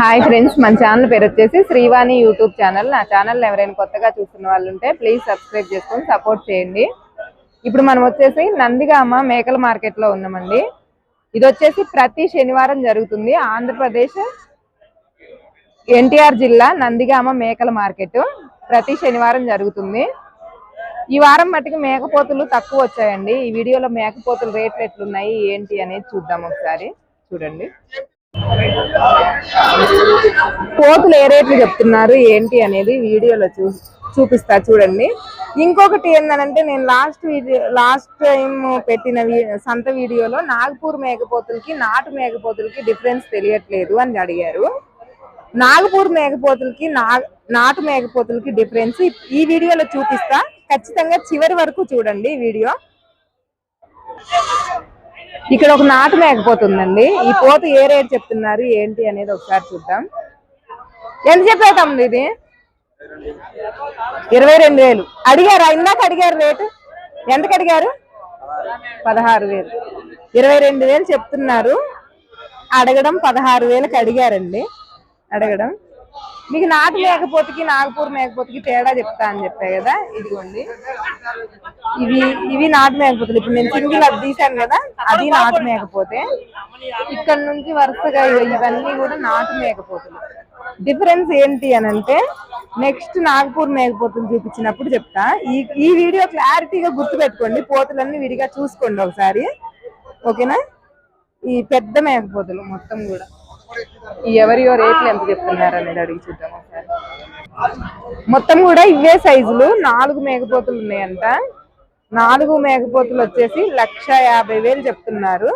Hi friends మన channel పేరు వచ్చేసి శ్రీవాణి యూట్యూబ్ ఛానల్ నా ఛానల్ ఎవరైనా కొత్తగా చూస్తున్న వాళ్ళు ఉంటే ప్లీజ్ సబ్స్క్రైబ్ చేసుకొని సపోర్ట్ చేయండి. ఇప్పుడు మనం వచ్చేసి నందిగామ మేకల మార్కెట్లో ఉన్నామండి. ఇది వచ్చేసి ప్రతి శనివారం జరుగుతుంది. ఆంధ్రప్రదేశ్ ఎన్టీఆర్ జిల్లా నందిగామ మేకల మార్కెట్ ప్రతి శనివారం జరుగుతుంది. ఈ వారం మట్టుకు మేకపోతులు తక్కువ వచ్చాయండి. ఈ వీడియోలో మేకపోతులు రేట్లు ఎట్లున్నాయి ఏంటి అనేది చూద్దాం ఒకసారి. చూడండి. పోతులు ఏ రేట్లు చెప్తున్నారు ఏంటి అనేది వీడియోలో చూ చూపిస్తా చూడండి. ఇంకొకటి ఏంటంటే నేను లాస్ట్ వీడియో లాస్ట్ టైం పెట్టిన సంత వీడియోలో నాగపూర్ మేకపోతులకి నాటు మేకపోతులకి డిఫరెన్స్ తెలియట్లేదు అని అడిగారు. నాగపూర్ మేకపోతులకి నా నాటు మేకపోతులకి డిఫరెన్స్ ఈ వీడియోలో చూపిస్తా. ఖచ్చితంగా చివరి వరకు చూడండి వీడియో. ఇక్కడ ఒక నాటు మేకపోతుందండి. ఈ పోతు ఏ రేట్ చెప్తున్నారు ఏంటి అనేది ఒకసారి చూద్దాం. ఎంత చెప్పారు తమ్ముడు ఇది? ఇరవై రెండు వేలు. అడిగారా? ఇందాక అడిగారు రేటు. ఎంతకు అడిగారు? పదహారు వేలు. ఇరవై రెండు వేలు చెప్తున్నారు. అడగడం పదహారు వేలకు అడిగారండి. అడగడం. మీకు నాటు మేకపోతుకి నాగపూర్ మేకపోతుకి తేడా చెప్తా అని చెప్పా కదా ఇదిగోండి. ఇవి ఇవి నాటు మేకపోతులు ఇప్పుడు నేను సింగిల్ అది తీసాను కదా అది నాటు మేకపోతే ఇక్కడ నుంచి వరుసగా ఇవన్నీ కూడా నాటు మేకపోతులు డిఫరెన్స్ ఏంటి అని అంటే నెక్స్ట్ నాగపూర్ మేకపోతులు చూపించినప్పుడు చెప్తా. ఈ ఈ వీడియో క్లారిటీగా గుర్తు పెట్టుకోండి పోతులన్నీ విడిగా చూసుకోండి ఒకసారి. ఓకేనా? ఈ పెద్ద మేకపోతులు మొత్తం కూడా. ఎవరియో రేట్లు ఎంత చెప్తున్నారు అనేది అడిగి చూద్దాం ఒకసారి. మొత్తం కూడా ఇవే సైజులు. నాలుగు మేకపోతులు ఉన్నాయంట. నాలుగు మేకపోతులు వచ్చేసి లక్ష యాభై వేలు చెప్తున్నారు.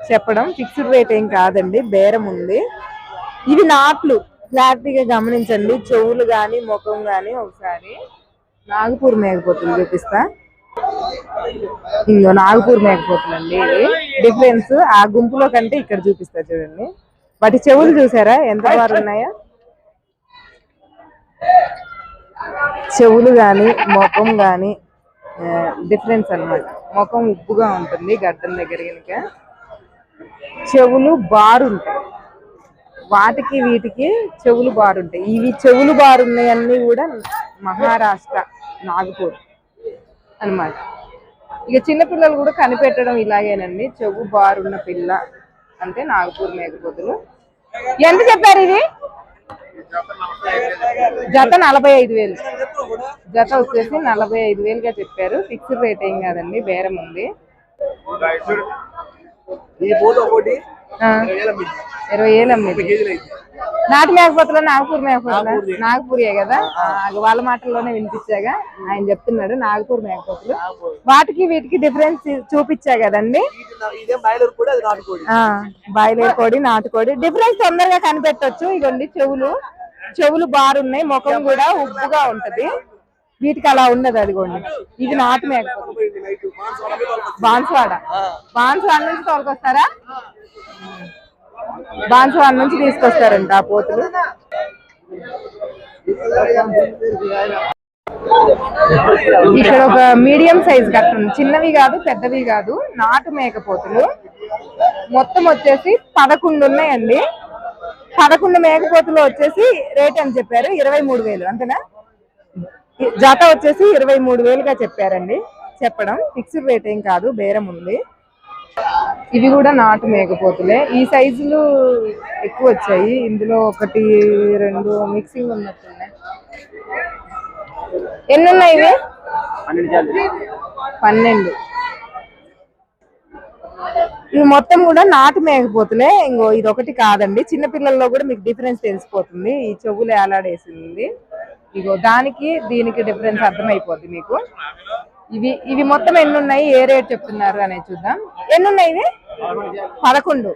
చెప్పడం ఫిక్స్డ్ రేట్ ఏం కాదండి. బేరం ఉంది. ఇవి నాట్లు. క్లారిటీగా గమనించండి. చెవులు కానీ ముఖం కానీ ఒకసారి. నాగపూర్ మేకపోతులు చూపిస్తా. ఇంకో నాగపూర్ మేకపోతులు అండి ఇవి. డిఫరెన్స్ ఆ గుంపులో కంటే ఇక్కడ చూపిస్తా చూడండి. వాటి చెవులు చూసారా? ఎంత వారు ఉన్నాయో చెవులు గాని ముఖం గాని డిఫరెన్స్ అన్నమాట. ముఖం ఉప్పుగా ఉంటుంది గడ్డం దగ్గర కనుక చెవులు బారుంటాయి. వాటికి వీటికి చెవులు బారుంటాయి. ఇవి చెవులు బారున్నాయన్నీ కూడా మహారాష్ట్ర నాగపూర్ అన్నమాట. ఇక చిన్నపిల్లలు కూడా కనిపెట్టడం ఇలాగేనండి. చెవు బారున్న పిల్ల అంటే నాగపూర్ మేకపోతులు ఎంత చెప్పారు ఇది? జత నలభై ఐదు వేలు. జత వచ్చేసి నలభై ఐదు వేలుగా చెప్పారు. ఫిక్స్డ్ రేట్ ఏం కాదండి బేరం ఉంది. ఇరవై అమ్మేది నాటు మేకపోతులు నాగపూర్ మేకపోతులు నాగపూరియే కదా? వాళ్ళ మాటల్లోనే వినిపించాగా. ఆయన చెప్తున్నాడు నాగపూర్ మేకపోతులు. వాటికి వీటికి డిఫరెన్స్ చూపించా కదండి? బాయిలర్ కూడా నాటుకోడి. డిఫరెన్స్ తొందరగా కనిపెట్టొచ్చు. ఇగోండి చెవులు. చెవులు బారున్నాయి ముఖం కూడా ఉప్పుగా ఉంటది. వీటికి అలా ఉన్నది అదిగోండి. ఇది నాటు వాళ్ళకి బాన్స్వాడ. బాన్స్వాడ నుంచి తోలుకొస్తారా? బాన్స్వాడ నుంచి తీసుకొస్తారంట ఆ పోతులు. ఇక్కడ ఒక మీడియం సైజ్ కట్టండి చిన్నవి కాదు పెద్దవి కాదు నాటు మేకపోతులు మొత్తం వచ్చేసి పదకొండు ఉన్నాయండి. పదకొండు మేకపోతులు వచ్చేసి రేట్ అని చెప్పారు ఇరవై మూడు వేలు. అంతేనా? జత వచ్చేసి ఇరవై మూడు వేలుగా చెప్పారండి. చెప్పడం ఫిక్స్డ్ రేట్ ఏం కాదు బేరం ఉంది. ఇవి కూడా నాటు మేకపోతులే. ఈ సైజులు ఎక్కువ వచ్చాయి. ఇందులో ఒకటి రెండు మిక్సింగ్ ఉన్నట్టున్నాయి. ఎన్ని ఉన్నాయి ఇవి? పన్నెండు. ఇవి మొత్తం కూడా నాటు మేకపోతులే. ఇంకో ఇది ఒకటి కాదండి. చిన్నపిల్లల్లో కూడా మీకు డిఫరెన్స్ తెలిసిపోతుంది. ఈ చెవులు ఏలాడేసింది. ఇగో దానికి దీనికి డిఫరెన్స్ అర్థమైపోద్ది మీకు. ఇవి ఇవి మొత్తం ఎన్ని ఉన్నాయి ఏ రేట్ చెప్తున్నారు అనేది చూద్దాం. ఎన్ని ఉన్నాయి ఇవి? పదకొండు.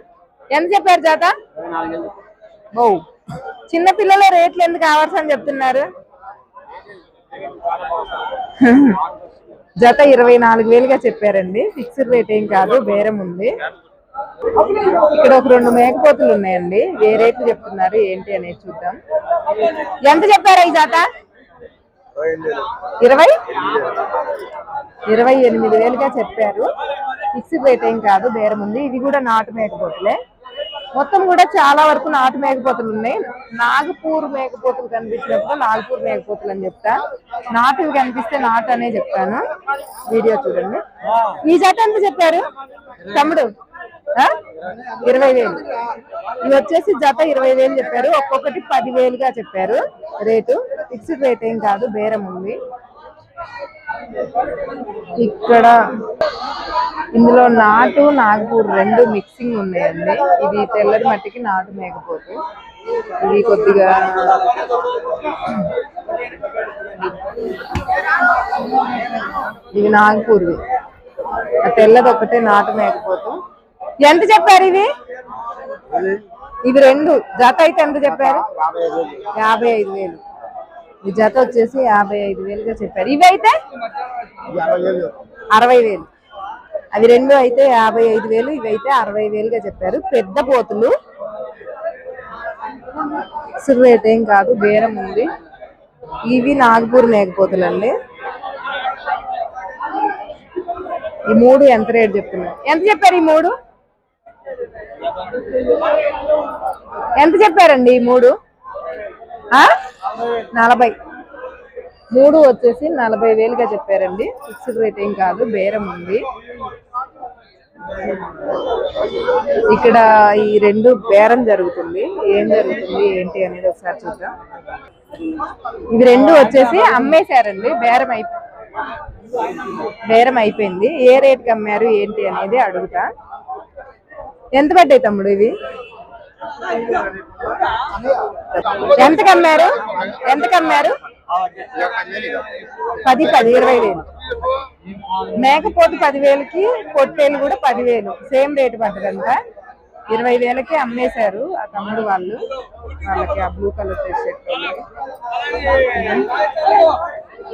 ఎంత చెప్పారు జాత? ఓ చిన్న పిల్లల రేట్లు ఎందుకు కావాల్సి అని చెప్తున్నారు? జత ఇరవై నాలుగు వేలుగా చెప్పారండి. ఫిక్స్డ్ రేట్ ఏం కాదు బేరం ఉంది. ఇక్కడ ఒక రెండు మేకపోతులు ఉన్నాయండి. ఏ రేట్లు చెప్తున్నారు ఏంటి అనేది చూద్దాం. ఎంత చెప్పారు ఈ జాత? ఇరవై? ఇరవై ఎనిమిది వేలుగా చెప్పారు. ఫిక్స్డ్ రేట్ ఏం కాదు బేరం ఉంది. ఇవి కూడా నాటు మేకపోతులే. మొత్తం కూడా చాలా వరకు నాటు మేకపోతులు ఉన్నాయి. నాగపూర్ మేకపోతులు కనిపించినప్పుడు నాగపూర్ మేకపోతులు అని చెప్తా. నాటువి కనిపిస్తే నాటు అనే చెప్తాను. వీడియో చూడండి. ఈ జత ఎంత చెప్పారు? తమ్ముడు ఇరవై వేలు. ఇవి వచ్చేసి జత ఇరవై వేలు చెప్పారు. ఒక్కొక్కటి పది వేలుగా చెప్పారు. రేటు. ఫిక్స్డ్ రేట్ ఏం కాదు. బేరం ఉంది. ఇక్కడ ఇందులో నాటు నాగపూర్ రెండు మిక్సింగ్ ఉన్నాయండి. ఇది తెల్లటి మట్టికి నాటు మేకపోతు. ఇది కొద్దిగా ఇవి నాగపూర్వి. తెల్లది ఒకటే నాటు మేకపోతు. ఎంత చెప్పారు ఇవి? ఇవి రెండు. జత అయితే ఎంత చెప్పారు? యాభై ఐదు వేలు. ఈ జత వచ్చేసి యాభై ఐదు వేలుగా చెప్పారు. ఇవి అయితే? అరవై వేలు. అవి రెండు అయితే యాభై ఐదు వేలు ఇవి అయితే అరవై వేలుగా చెప్పారు. పెద్ద పోతులు. ఫిక్స్డ్ రేట్ ఏం కాదు బేరం ఉంది. ఇవి నాగపూర్ మేకపోతులు అండి ఈ మూడు ఎంత రేట్ చెప్తున్నారు? ఎంత చెప్పారు ఈ మూడు? ఎంత చెప్పారండి ఈ మూడు? ఆ? నలభై. మూడు వచ్చేసి నలభై వేలుగా చెప్పారండి. ఫిక్స్డ్ రేట్ ఏం కాదు బేరం ఉంది. ఇక్కడ ఈ రెండు బేరం జరుగుతుంది. ఏం జరుగుతుంది ఏంటి అనేది ఒకసారి చూద్దాం. ఇవి రెండు వచ్చేసి అమ్మేశారండి. బేరం అయిపో బేరం అయిపోయింది. ఏ రేట్కి అమ్మారు ఏంటి అనేది అడుగుతా. ఎంత పడ్డాయి తమ్ముడు ఇవి? ఎంత కమ్మారు? ఎంత కమ్మారు? పది పది ఇరవై వేలు. మేకపోతు పదివేలకి పొట్టేలు కూడా పదివేలు. సేమ్ రేటు పడ్డదంట. ఇరవై వేలకి అమ్మేశారు ఆ తమ్ముడు వాళ్ళు. వాళ్ళకి ఆ బ్లూ కలర్ షర్ట్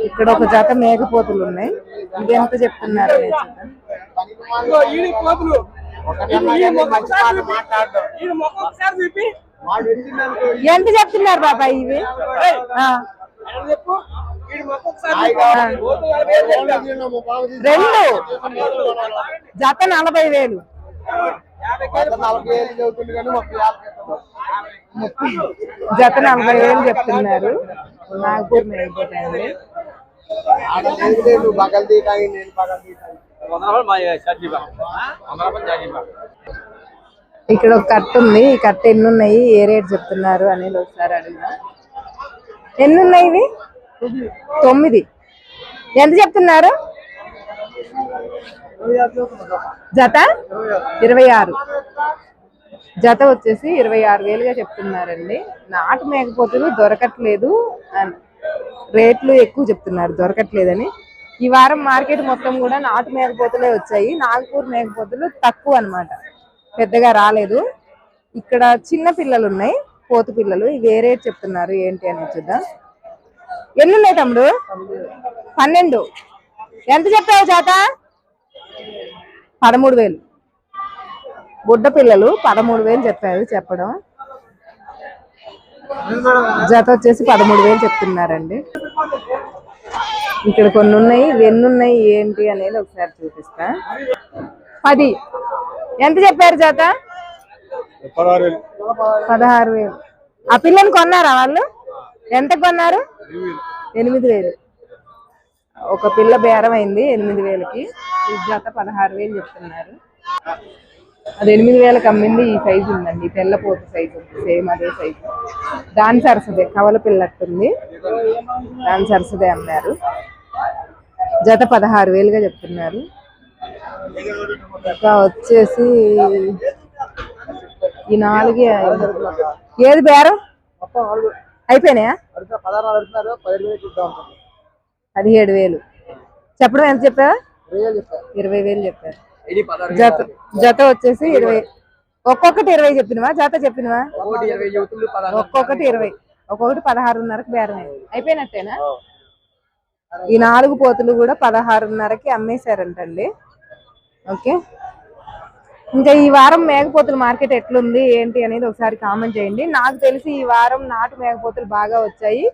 ఇక్కడ ఒక జత మేకపోతులు ఉన్నాయి. ఇది ఎంత చెప్తున్నారు ఎంత చెప్తున్నారు బాబాయ్ ఇవి? ఆ. రెండు. జత నలభై వేలు. జత నలభై వేలు చెప్తున్నారు. నాగపూర్ మేకపోతాయండి ఇక్కడ ఒక కట్ట ఉంది. ఈ కట్ట ఎన్ని ఉన్నాయి ఏ రేట్ చెప్తున్నారు అనేది ఒకసారి అడిగినా ఎన్ని ఉన్నాయి ఇవి? తొమ్మిది. ఎంత చెప్తున్నారు? జత? ఇరవై ఆరు. జత వచ్చేసి ఇరవై ఆరు వేలుగా చెప్తున్నారండి. నాటు మేకపోతులు దొరకట్లేదు రేట్లు ఎక్కువ చెప్తున్నారు దొరకట్లేదని. ఈ వారం మార్కెట్ మొత్తం కూడా నాటు మేకపోతులే వచ్చాయి. నాగపూర్ మేకపోతులు తక్కువ అన్నమాట. పెద్దగా రాలేదు. ఇక్కడ చిన్న పిల్లలు ఉన్నాయి. పోతు పిల్లలు. ఇవి రేట్ చెప్తున్నారు? ఏంటి అని చూద్దాం. ఎన్ని ఉన్నాయి తమ్ముడు? పన్నెండు. ఎంత చెప్పావు జాత? పదమూడు వేలు. బుడ్డ పిల్లలు పదమూడు వేలు చెప్పారు చెప్పడం. జత వచ్చేసి పదమూడు వేలు చెప్తున్నారండి. ఇక్కడ కొన్ని ఉన్నాయి ఎన్ని ఉన్నాయి ఏంటి అనేది ఒకసారి చూపిస్తా. పది. ఎంత చెప్పారు జత? పదహారు వేలు. ఆ పిల్లని కొన్నారా వాళ్ళు? ఎంత కొన్నారు? ఎనిమిది వేలు. ఒక పిల్ల బేరం అయింది ఎనిమిది వేలకి. ఈ జత పదహారు వేలు చెప్తున్నారు. అది ఎనిమిది వేలకు అమ్మింది ఈ సైజు ఉందండి. ఈ తెల్లపోతు సైజు సేమ్ అదే సైజు. దాని సరసదే కవల పిల్లట్టుంది దాని సరసదే అమ్మారు. జత పదహారు వేలుగా చెప్తున్నారు. ఇంకా వచ్చేసి ఈ నాలుగే. ఏది బేరం? అయిపోయినాయా? పదిహేడు వేలు. చెప్పడం ఎంత చెప్పావా ఇరవై వేలు చెప్పారు? ఇరవై వేలు చెప్పారు. ఇది పదహారు జత జత వచ్చేసి ఇరవై. ఒక్కొక్కటి ఇరవై చెప్పినవా? జత చెప్పినవా? ఒక్కొక్కటి ఇరవై ఒక్కొక్కటి పదహారున్నరకు బేరం అయిపోయినట్టేనా? ఈ నాలుగు పోతులు కూడా పదహారున్నరకి అమ్మేశారంటండి. ఓకే. ఇంకా ఈ వారం మేకపోతుల మార్కెట్ ఎట్లుంది ఏంటి అనేది ఒకసారి కామెంట్ చేయండి. నాకు తెలిసి ఈ వారం నాటు మేకపోతులు బాగా వచ్చాయి.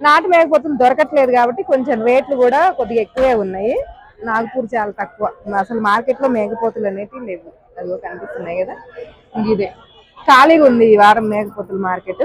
నాటు మేకపోతులు దొరకట్లేదు కాబట్టి కొంచెం రేట్లు కూడా కొద్దిగా ఎక్కువే ఉన్నాయి. నాగపూర్ చాలా తక్కువ. అసలు మార్కెట్లో మేకపోతులు అనేటివి లేవు. అదిగో కనిపిస్తున్నాయి కదా. ఇదే. ఖాళీగా ఉంది ఈ వారం మేకపోతుల మార్కెట్.